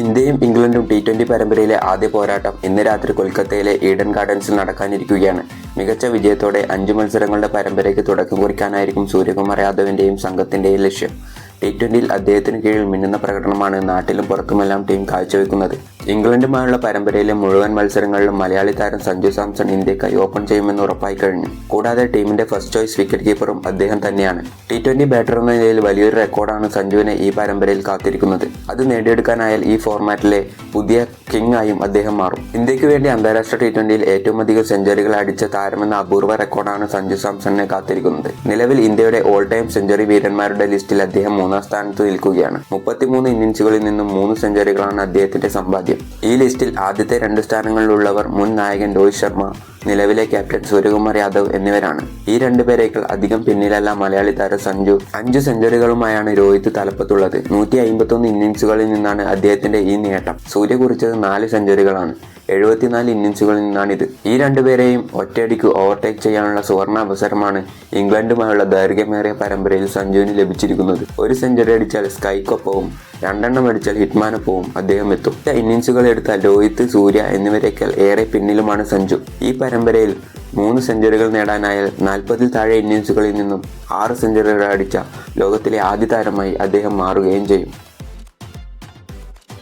ഇന്ത്യയും ഇംഗ്ലണ്ടും T twenty പരമ്പരയിലെ ആദ്യ പോരാട്ടം ഇന്ന് രാത്രി കൊൽക്കത്തയിലെ ഈഡൻ ഗാർഡൻസിൽ നടക്കാനിരിക്കുകയാണ്. മികച്ച വിജയത്തോടെ അഞ്ച് മത്സരങ്ങളുടെ പരമ്പരയ്ക്ക് തുടക്കം കുറിക്കാനായിരിക്കും സൂര്യകുമാർ യാദവിന്റെയും സംഘത്തിന്റെയും ലക്ഷ്യം. ടി ട്വന്റിയിൽ അദ്ദേഹത്തിന് കീഴിൽ മിന്നുന്ന പ്രകടനമാണ് നാട്ടിലും പുറത്തുമെല്ലാം ടീം കാഴ്ചവെക്കുന്നത്. ഇംഗ്ലണ്ടുമായുള്ള പരമ്പരയിലെ മുഴുവൻ മത്സരങ്ങളിലും മലയാളി താരം സഞ്ജു സാംസൺ ഇന്ത്യക്കായി ഓപ്പൺ ചെയ്യുമെന്ന് ഉറപ്പായി കഴിഞ്ഞു. കൂടാതെ ടീമിന്റെ ഫസ്റ്റ് ചോയ്സ് വിക്കറ്റ് കീപ്പറും അദ്ദേഹം തന്നെയാണ്. ടി ട്വന്റി ബാറ്റർ എന്ന നിലയിൽ വലിയൊരു റെക്കോർഡാണ് സഞ്ജുവിനെ ഈ പരമ്പരയിൽ കാത്തിരിക്കുന്നത്. അത് നേടിയെടുക്കാനായാൽ ഈ ഫോർമാറ്റിലെ പുതിയ കിങ് ആയും അദ്ദേഹം മാറും. ഇന്ത്യയ്ക്ക് വേണ്ടി അന്താരാഷ്ട്ര ടി ട്വന്റിയിൽ ഏറ്റവും അധികം സെഞ്ചുറികൾ അടിച്ച താരമെന്ന അപൂർവ റെക്കോർഡാണ് സഞ്ജു സാംസണിനെ കാത്തിരിക്കുന്നത്. നിലവിൽ ഇന്ത്യയുടെ ഓൾ ടൈം സെഞ്ചുറി വീരന്മാരുടെ ലിസ്റ്റിൽ അദ്ദേഹം മൂന്നാം സ്ഥാനത്ത് നിൽക്കുകയാണ്. മുപ്പത്തിമൂന്ന് ഇന്നിംഗ്സുകളിൽ നിന്നും മൂന്ന് സെഞ്ചുറികളാണ് അദ്ദേഹത്തിന്റെ സമ്പാദ്യം. ഈ ലിസ്റ്റിൽ ആദ്യത്തെ രണ്ട് സ്ഥാനങ്ങളിലുള്ളവർ മുൻ നായകൻ രോഹിത് ശർമ്മ നിലവിലെ ക്യാപ്റ്റൻ സൂര്യകുമാർ യാദവ് എന്നിവരാണ്. ഈ രണ്ടുപേരേക്കാൾ അധികം പിന്നിലല്ല മലയാളി താരം സഞ്ജു. അഞ്ചു സെഞ്ചുറികളുമായാണ് രോഹിത് തലപ്പത്തുള്ളത്. നൂറ്റി അയിമ്പത്തൊന്ന് ഇന്നിംഗ്സുകളിൽ നിന്നാണ് അദ്ദേഹത്തിന്റെ ഈ നേട്ടം. സൂര്യ കുറിച്ചത് നാല് സെഞ്ചുറികളാണ്. എഴുപത്തിനാല് ഇന്നിംഗ്സുകളിൽ നിന്നാണിത്. ഈ രണ്ടുപേരെയും ഒറ്റയടിക്ക് ഓവർടേക്ക് ചെയ്യാനുള്ള സുവർണ അവസരമാണ് ഇംഗ്ലണ്ടുമായുള്ള ദൈർഘ്യമേറിയ പരമ്പരയിൽ സഞ്ജുവിന് ലഭിച്ചിരിക്കുന്നത്. ഒരു സെഞ്ചുറി അടിച്ചാൽ സ്കൈക്കൊപ്പവും രണ്ടെണ്ണം അടിച്ചാൽ ഹിറ്റ്മാനൊപ്പവും അദ്ദേഹം എത്തും. ഇന്നിംഗ്സുകൾ എടുത്താൽ രോഹിത് സൂര്യ എന്നിവരേക്കാൾ ഏറെ പിന്നിലുമാണ് സഞ്ജു. ഈ പരമ്പരയിൽ മൂന്ന് സെഞ്ചുറികൾ നേടാനായാൽ നാൽപ്പതിൽ താഴെ ഇന്നിങ്സുകളിൽ നിന്നും ആറ് സെഞ്ചുറികൾ അടിച്ച ലോകത്തിലെ ആദ്യ താരമായി അദ്ദേഹം മാറുകയും ചെയ്യും.